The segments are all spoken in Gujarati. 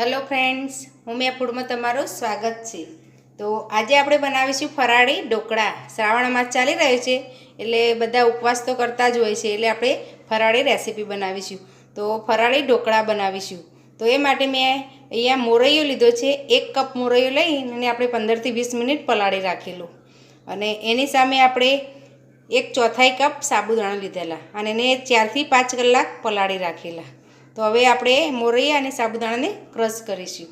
હેલો ફ્રેન્ડ્સ હું મેં ફૂડમાં તમારું સ્વાગત છે. તો આજે આપણે બનાવીશું ફરાળી ઢોકળા. શ્રાવણ માસ ચાલી રહ્યો છે, એટલે બધા ઉપવાસ તો કરતા જ હોય છે, એટલે આપણે ફરાળી રેસીપી બનાવીશું. તો ફરાળી ઢોકળા બનાવીશું. તો એ માટે મેં અહીંયા મોરૈયો લીધો છે, એક કપ મોરૈયો લઈ અને આપણે પંદરથી વીસ મિનિટ પલાળી રાખેલું. અને એની સામે આપણે એક ચોથાઈ કપ સાબુદાણા લીધેલા અને એને ચારથી પાંચ કલાક પલાળી રાખેલા. તો હવે આપણે મોરૈયા અને સાબુદાણાને ક્રશ કરીશું.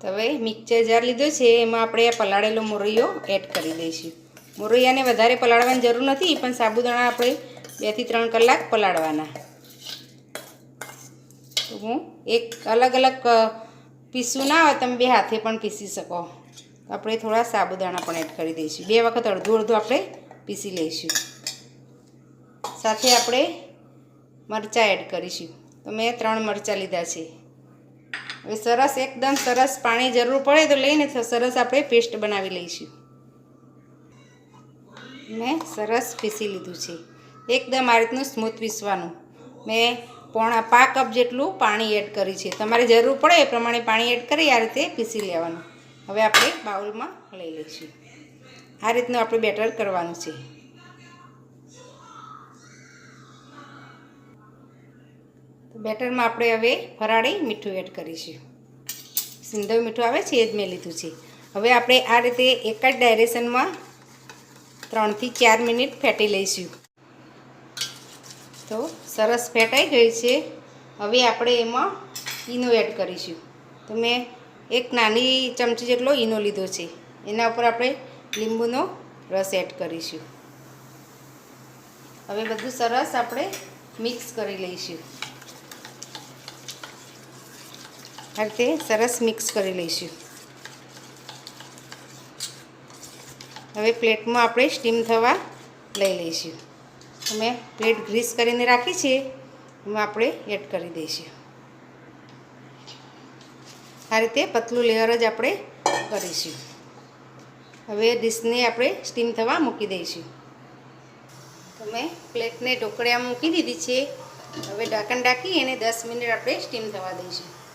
તો હવે મિક્સર જાર લીધો છે, એમાં આપણે આ પલાળેલો મોરૈયો એડ કરી દઈશું. મોરૈયાને વધારે પલાળવાની જરૂર નથી, પણ સાબુદાણા આપણે બેથી ત્રણ કલાક પલાળવાના. હું એક અલગ અલગ પીસું ના હોય, તમે બે હાથે પણ પીસી શકો. આપણે થોડા સાબુદાણા પણ એડ કરી દઈશું. બે વખત અડધું અડધું આપણે પીસી લઈશું. સાથે આપણે મરચાં એડ કરીશું. તો મેં ત્રણ મરચાં લીધા છે. હવે સરસ, એકદમ સરસ પાણી જરૂર પડે તો લઈને સરસ આપણે પેસ્ટ બનાવી લઈશું. મેં સરસ પીસી લીધું છે. એકદમ આ રીતનું સ્મૂથ પીસવાનું. મેં પોણા પા કપ જેટલું પાણી એડ કરી છે. તમારે જરૂર પડે એ પ્રમાણે પાણી એડ કરી આ રીતે પીસી લેવાનું. હવે આપણે બાઉલમાં લઈ લઈશું. આ રીતનું આપણે બેટર કરવાનું છે. બેટરમાં આપણે હવે ફરાળી મીઠું એડ કરીશું. સિંધવ મીઠું આવે છે, એ જ મેં લીધું છે. હવે આપણે આ રીતે એક જ ડાયરેક્શનમાં ત્રણથી ચાર મિનિટ ફેટી લઈશું. તો સરસ ફેટાઈ ગઈ છે. હવે આપણે એમાં ઈનો એડ કરીશું. તો મેં એક નાની ચમચી જેટલો ઈનો લીધો છે. એના ઉપર આપણે લીંબુનો રસ એડ કરીશું. હવે બધું સરસ આપણે મિક્સ કરી લઈશું. આ રીતે સરસ મિક્સ કરી લઈશું. હવે પ્લેટમાં આપણે સ્ટીમ થવા લઈ લઈશું. અમે પ્લેટ ગ્રીસ કરીને રાખી છે. એમાં આપણે એડ કરી દઈશું. આ રીતે પતલું લેયર જ આપણે કરીશું. હવે ડીશને આપણે સ્ટીમ થવા મૂકી દઈશું. તમે પ્લેટને ઢોકળિયા મૂકી દીધી છે. હવે ઢાંકણ ઢાંકી એને દસ મિનિટ આપણે સ્ટીમ થવા દઈશું.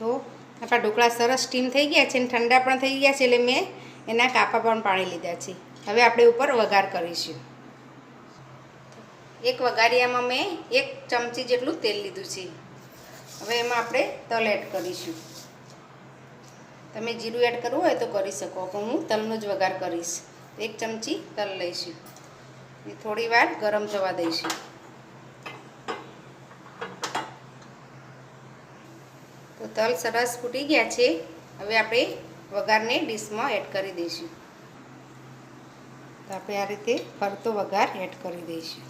તો આપણા ઢોકળા સરસ સ્ટીમ થઈ ગયા છે અને ઠંડા પણ થઈ ગયા છે એટલે મેં એના કાપા પણ પાણી લીધા છે. હવે આપણે ઉપર વઘાર કરીશું. એક વઘારિયામાં મેં એક ચમચી જેટલું તેલ લીધું છે. હવે એમાં આપણે તલ એડ કરીશું. તમે જીરું એડ કરવું હોય તો કરી શકો, પણ હું તલનો જ વઘાર કરીશ. એક ચમચી તલ લઈશું. થોડી વાર ગરમ થવા દઈશું. તો તલ સરસ ફૂટી ગયા છે. હવે આપણે વઘારને ડીશમાં એડ કરી દઈશું. તો આપણે આ રીતે ફરતો વઘાર એડ કરી દઈશું.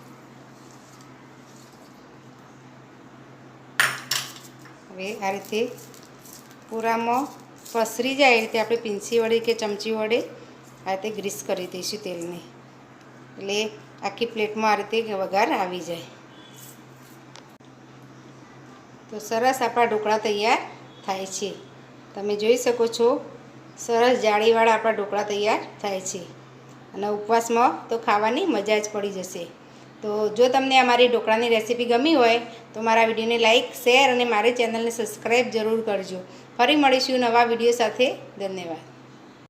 હવે આ રીતે પૂરામાં પસરી જાય એ રીતે આપણે પીંછી વડે કે ચમચી વડે આ રીતે ગ્રીસ કરી દઈશું તેલને. એટલે આખી પ્લેટમાં આ રીતે વઘાર આવી જાય. તો સરસ આપણા ઢોકળા તૈયાર થાય છે. તમે જોઈ શકો છો, સરસ જાળીવાળા આપણા ઢોકળા તૈયાર થાય છે. અને ઉપવાસમાં તો ખાવાની મજા જ પડી જશે. તો જો તમને અમારી ઢોકળાની રેસીપી ગમી હોય, તો મારા વિડીયોને લાઇક શેર અને મારી ચેનલને સબસ્ક્રાઈબ જરૂર કરજો. ફરી મળીશું નવા વીડિયો સાથે. ધન્યવાદ.